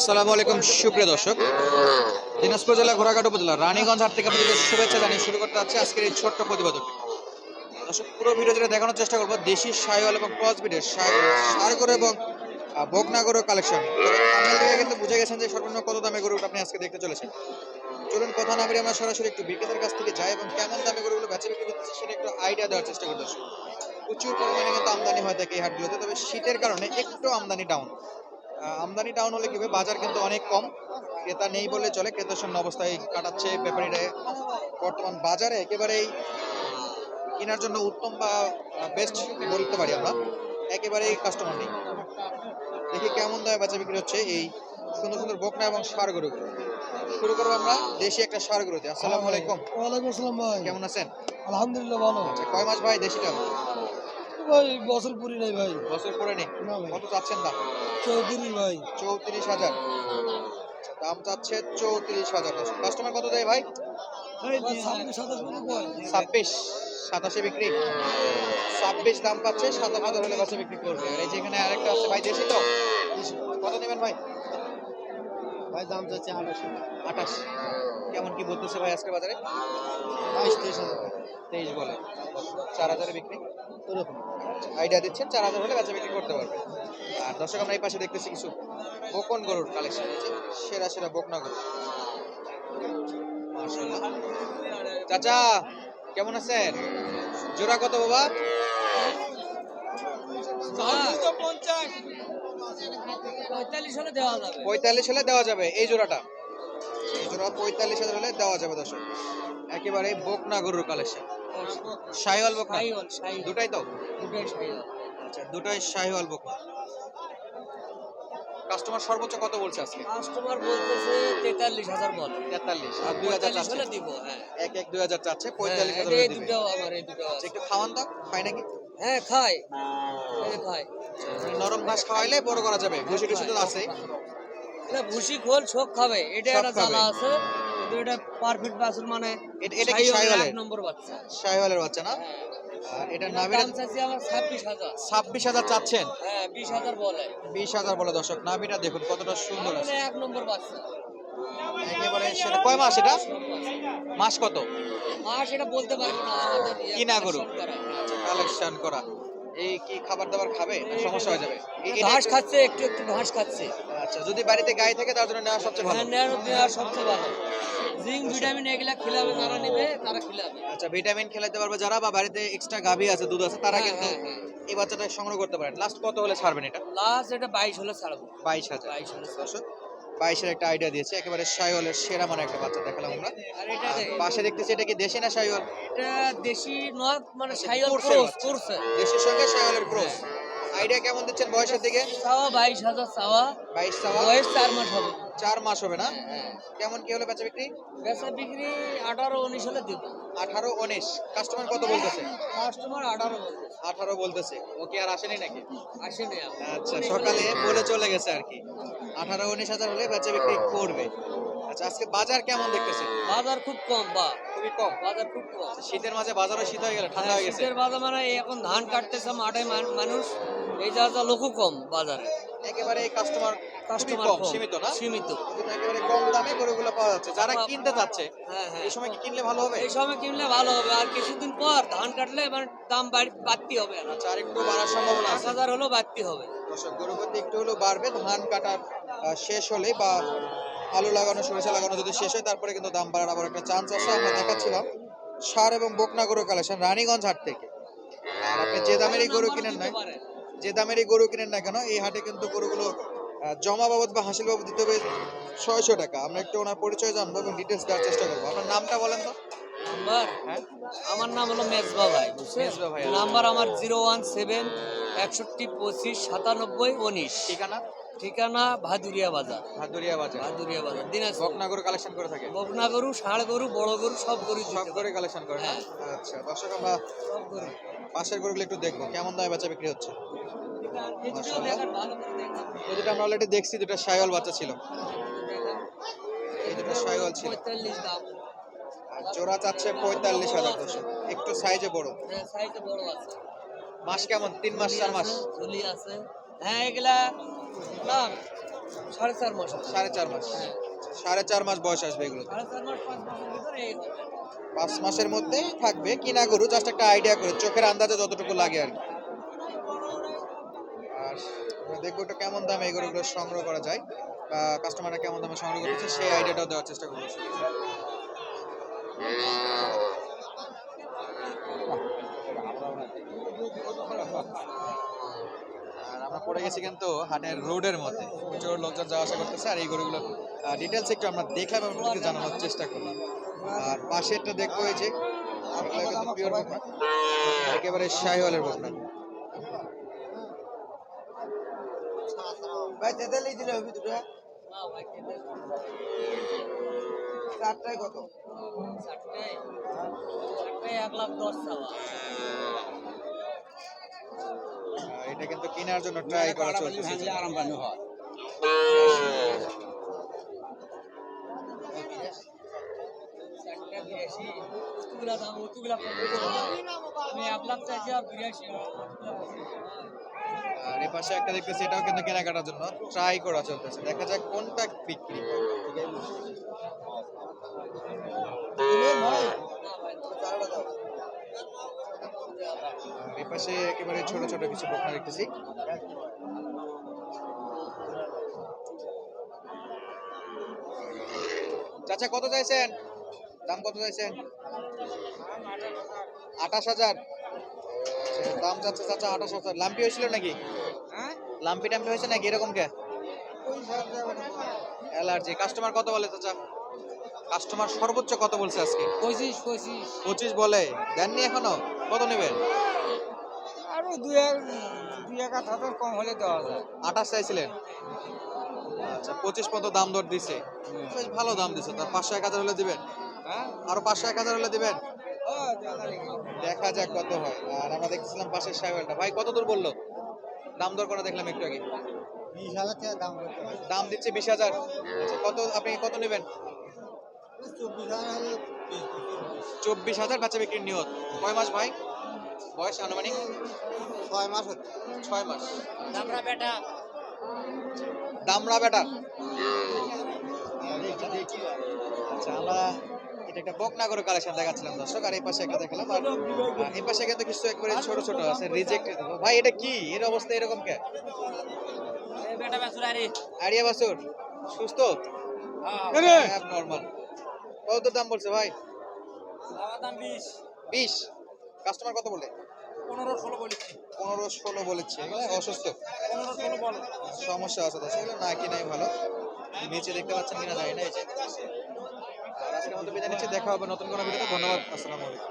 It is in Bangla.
আসসালামু আলাইকুম, সুপ্রিয় দর্শক। দিনাজপুর জেলা ঘোড়াঘাট উপজেলা, রানীগঞ্জ হাট থেকে আপনাদের শুভেচ্ছা জানিয়ে শুরু করতে আজকের এই ছোট্ট প্রতিবেদন দর্শক, পুরো দেখানোর চেষ্টা করব দেশি সাইওয়াল এবং এবং কালেকশন। কিন্তু বুঝে গেছেন যে সর্বনিম্ন কত দামে গরুটা আপনি আজকে দেখতে চলেছেন। চলুন কথা না আমরা সরাসরি একটু বিক্রেতার কাছ থেকে যাই এবং কেমন দামে গরুগুলো বিক্রি সেটা একটু আইডিয়া দেওয়ার চেষ্টা করি দর্শক। প্রচুর পরিমাণে কিন্তু আমদানি হয় থাকে এই হাটগুলোতে, তবে শীতের কারণে একটু আমদানি ডাউন আমদানি ডাউন হলে কি হবে? বাজার কিন্তু অনেক কম। ক্রেতা নেই বলে চলে ক্রেতার শূন্য অবস্থায় কাটাচ্ছে ব্যাপারীরা। বর্তমান বাজারে একেবারেই কেনার জন্য উত্তম বা বেস্ট বলতে পারি আমরা। একেবারেই কাস্টমার নেই। দেখি কেমন দামে বেচা বিক্রি হচ্ছে এই সুন্দর সুন্দর বকনা এবং সার গরুগুলো শুরু করব আমরা দেশি একটা সার গরু দিয়ে। আসসালামু আলাইকুম। ওয়ালাইকুম আসসালাম ভাই। কেমন আছেন? আলহামদুলিল্লাহ ভালো। আচ্ছা কয় মাস ভাই দেশিটা ভাই বছর পুরি নাই ভাই। বছর পরে নেই। কত চাচ্ছেন দাম? চৌধুরী ভাই। চৌত্রিশ হাজার। আচ্ছা, দাম চাচ্ছে চৌত্রিশ হাজার। কাস্টমার কত দেয় ভাই? ছাব্বিশ সাতাশ বিক্রি। ছাব্বিশ দাম পাচ্ছে সাতাশ হাজার হলে বাচ্চা বিক্রি করবে। এই যেখানে আরেকটা আছে ভাই দেশি তো? কত নেবেন ভাই? ভাই দাম চাচ্ছে আঠাশ। আঠাশ। কেমন কি বলতেছে ভাই আজকে বাজারে? বাইশ তেইশ হাজার। তেইশ বলে। চার হাজারে বিক্রি? এরকম। আইডিয়া দিচ্ছেন চার হাজার হলে বেচা বিক্রি করতে পারবে আর দর্শক আমরা এই পাশে দেখতেছি কিছু বকন গরুর কালেকশন আছে সেরা সেরা বকনা গরু। চাচা কেমন আছেন? জোড়া কত বাবা? পঁয়তাল্লিশ হলে দেওয়া যাবে। এই জোড়াটা। এই জোড়া পঁয়তাল্লিশ হাজার হলে দেওয়া যাবে দর্শক। একেবারে বকনা গরুর কালেকশন শাহিওয়াল বকনা? দুটাই তো? দুটোই সাইওয়াল আচ্ছা দুটাই শাহিওয়াল বকনা। কাস্টমার সর্বোচ্চ কত বলছে আজকে? কাস্টমার বলতেছে তেতাল্লিশ হাজার বল। তেতাল্লিশ। আর দুই হাজার পঁয়তাল্লিশ চাচ্ছে দিব হ্যাঁ। এক এক দুই হাজার চাচ্ছে পঁয়তাল্লিশ হ্যাঁ, হাজার এই দুটো আমার এই দুটো আছে একটু খাওয়ান তো খায় নাকি? হ্যাঁ খায় মানে নরম ঘাস খাওয়াইলে বড় করা যাবে ভুসি টুসি তো আছে এটা ভুসি খোল সব খাবে। এটা একটা। জ্বালা আছে। কিন্তু এটা পারফেক্ট বাছুর মানে এটা- কি সাইওয়ালের? এক নম্বর বাচ্চা। শাহিওয়ালের বাচ্চা না? হ্যাঁ। এটা নাভিটা দাম চাচ্ছি আমার ছাব্বিশ হাজার। ছাব্বিশ হাজার চাচ্ছেন? হ্যাঁ বিশ হাজার বলে। বিশ হাজার বলে দর্শক নাভিটা দেখুন কতটা সুন্দর আছে। এক নম্বর বাচ্চা। একেবারে সেটা কয় মাস এটা? মাস কত? মাস এটা বলতে পারব না ইয়ে কিনা গরু? কালেকশন করা। এই কি খাবার দাবার খাবে সমস্যা হয়ে যাবে? ঘাস খাচ্ছে একটু একটু ঘাস খাচ্ছে। আচ্ছা যদি বাড়িতে গায়ে থাকে তার জন্য নেওয়া সবচেয়ে ভালো। হ্যাঁ দেওয়ার সবচেয়ে ভালো। জিঙ্ক ভিটামিন এগুলা খিলাবে যারা নেবে তারা খিলাবে আচ্ছা ভিটামিন খেলাতে পারবে যারা বা বাড়িতে এক্সট্রা গাভী আছে দুধ আছে তারা হ্যাঁ, কিন্তু হ্যাঁ। এই বাচ্চাটা সংগ্রহ করতে পারেন লাস্ট কত হলে ছাড়বেন এটা? লাস্ট এটা বাইশ হলে ছাড়বো। বাইশ হাজার। বাইশ হলে। দর্শক বাইশের একটা আইডিয়া দিয়েছে একেবারে শাইওয়ালের সেরা মানে একটা বাচ্চা দেখালাম আমরা। আর এটা পাশে দেখতেছি এটা কি দেশি না শাইওয়াল এটা দেশি নয় মানে শাইওয়াল ক্রস ক্রস। দেশির সঙ্গে শাইওয়ালের ক্রস আইডিয়া কেমন দিচ্ছেন বয়সের দিকে? সাওয়া বাইশ হাজার সাওয়া বাইশ চাওয়া বয়স চার মাস হবে। চার মাস হবে না? হ্যাঁ কেমন কি হলো বেচা বিক্রি? বেচা বিক্রি আঠারো উনিশ হলে দিব। আঠারো উনিশ। কাস্টমার কত বলতেছে? কাস্টমার আঠারো আঠারো বলতেছে। ওকে আর আসেনি নাকি? আসেনি আচ্ছা সকালে বলে চলে গেছে আর কি। আঠারো উনিশ হাজার হলে বেচা বিক্রি করবে। আচ্ছা আজকে বাজার কেমন দেখতেছে? বাজার খুব কম বা। খুবই কম? বাজার খুব কম। আচ্ছা, শীতের মাঝে বাজারও শীত হয়ে গেল ঠান্ডা হয়ে গেছে। শীতের বাজার মানে এখন ধান কাটতেছে মাঠে মানুষ। এই যা যা লোকও কম বাজারে। একেবারে কাস্টমার কাস্টমার কম সীমিত না? সীমিত। একেবারে কম দামে গরুগুলো পাওয়া যাচ্ছে। যারা কিনতে হ্যাঁ হ্যাঁ। এই সময় কি কিনলে ভালো হবে? এই সময় কিনলে ভালো হবে। আর কিছুদিন পর ধান কাটলে দাম বাড়তি হবে আর। আচ্ছা বাড়ার সম্ভাবনা আছে। হাজার হলেও বাড়তি হবে। দর্শক গরুর একটু হলেও বাড়বে। ধান কাটার শেষ হলে বা আলু লাগানো সরিষা লাগানো যদি শেষ হয় তারপরে কিন্তু দাম বাড়ার আবার একটা চান্স আছে। আমরা দেখাচ্ছিলাম সার এবং বকনা গরু কালেকশন রানীগঞ্জ হাট থেকে। আর আপনি যে দামেরই গরু কিনেন না। যে দামেরই গরু কিনেন না কেন এই হাটে কিন্তু গরুগুলো জমা বাবদ বা হাসিল বাবদ দিতে হবে ছয়শো টাকা। আমরা একটু ওনার পরিচয় জানব এবং ডিটেলস দেওয়ার চেষ্টা করব। আপনার নামটা বলেন তো। হ্যাঁ। আমার নাম হলো মেজবা ভাই মেজবা ভাই। নাম্বার আমার জিরো ওয়ান সেভেন একষট্টি পঁচিশ সাতানব্বই উনিশ। ঠিকানা? ঠিকানা ভাদুরিয়া বাজার। ভাদুরিয়া বাজার। ভাদুরিয়া বাজার দিনাজপুর। বকনা গরু কালেকশন করে থাকে বকনা গরু ষাঁড় গরু বড় গরু সব গরু সব করে কালেকশন করে হ্যাঁ। আচ্ছা দর্শক আমরা সব গরু পাশের গরুগুলো একটু দেখব। কেমন দামে বাচ্চা বিক্রি হচ্ছে? এই দুটো আমরা অলরেডি দেখছি দুটো সাইওয়াল বাচ্চা ছিল। এই দুটো সাইওয়াল ছিল। আর জোড়া চাচ্ছে পঁয়তাল্লিশ হাজার দর্শক একটু সাইজে বড়। হ্যাঁ, সাইজে বড় আছে। মাস কেমন? তিন মাস চার মাস? ঝুলি আছে। হ্যাঁ এগুলা না সাড়ে চার মাস। সাড়ে চার মাস। সাড়ে চার মাস বয়স আসবে এগুলো পাঁচ মাসের মধ্যে থাকবে কিনা গরু জাস্ট একটা আইডিয়া করে চোখের আন্দাজে যতটুকু লাগে আর কি। আর দেখব এটা কেমন দামে এই গরুগুলো সংগ্রহ করা যায় বা কাস্টমাররা কেমন দামে সংগ্রহ করতেছে সেই আইডিয়াটাও দেওয়ার চেষ্টা করব। আর আমরা পড়ে গেছি কিন্তু হাটের রোডের মধ্যে। প্রচুর লোকজন যাওয়া আসা করতেছে আর এই গরুগুলো ডিটেলস একটু আমরা দেখলাম আপনাদেরকে জানানোর চেষ্টা করলাম। আর পাশে একটা দেখব এই যে। একেবারে শাহিওয়ালের বকনা ভাই দিলে হবে দুটো চারটায় কত? এটা কিন্তু কেনার জন্য ট্রাই করা চলতেছে আরাম হয়। চারটা বিরাশি তুগুলা দাম তুগুলা আমি এক চাইছি আর বিরাশি আর এ পাশে একটা দেখতেছি, এটাও কিন্তু কেনাকাটার জন্য। ট্রাই করা চলতেছে। দেখা যাক কোনটা বিক্রি আর এ পাশে একেবারে ছোট ছোট কিছু বকনা দেখতেছি। চাচা, কত চাইছেন? দাম কত চাইছেন? আঠাশ হাজার। আচ্ছা, দাম যাচ্ছে চাচা আঠাশ হাজার। লাম্পি হয়েছিল নাকি? হ্যাঁ? লাম্পি টাম্পি হয়েছে নাকি এরকম কে? অ্যালার্জি। কাস্টমার কত বলে চাচা? কাস্টমার সর্বোচ্চ কত বলছে আজকে? পঁচিশ পঁচিশ। পঁচিশ বলে। দেননি এখনও? কত নেবেন? আরও দুই এক দুই এক আট হাজার কম হলে দেওয়া যায়। আঠাশ চাইছিলেন? আচ্ছা পঁচিশ পর্যন্ত দাম দর দিছে। বেশ ভালো দাম দিছে। তার পাঁচশো এক হাজার হলে দিবেন? হ্যাঁ? আরও পাঁচশো এক হাজার হলে দিবেন? ও দেখা যাক কত হয়। আর আমরা দেখছিলাম পাশের সাইকেলটা ভাই কত দূর বলল? দাম দর করা দেখলাম একটু আগে? বিশ হাজার দাম করতে দাম দিচ্ছে বিশ হাজার। আচ্ছা কত আপনি কত নেবেন? চব্বিশ হাজার বাচ্চা বিক্রির নিয়ত। কয় মাস ভাই? বয়স আনুমানিক? ছয় মাস ছয় মাস। আমরা বেটা। দামরা বেটা। আচ্ছা আমরা এটা একটা বকনা করে কালেকশন দেখাচ্ছিলাম দর্শক আর এই পাশে একটা দেখালাম আর এই পাশে কিন্তু কিছু একবারে ছোট ছোট আছে রিজেক্ট ভাই এটা কি? এর অবস্থা এরকম কে? আরিয়া বাসুর সুস্থ? নর্মাল কত দাম বলছে ভাই? বিশ। কাস্টমার কত বলে? পনেরো ষোলো বলেছি। পনেরো ষোলো বলেছে অসুস্থ? পনেরো ষোলো সমস্যা আছে না কিনাই ভালো। নিচে দেখতে পাচ্ছেন কিনা জানি না এই আজকের মতো বিদায় নিচ্ছি দেখা হবে নতুন কোনো ভিডিওতে। ধন্যবাদ আসসালামু আলাইকুম।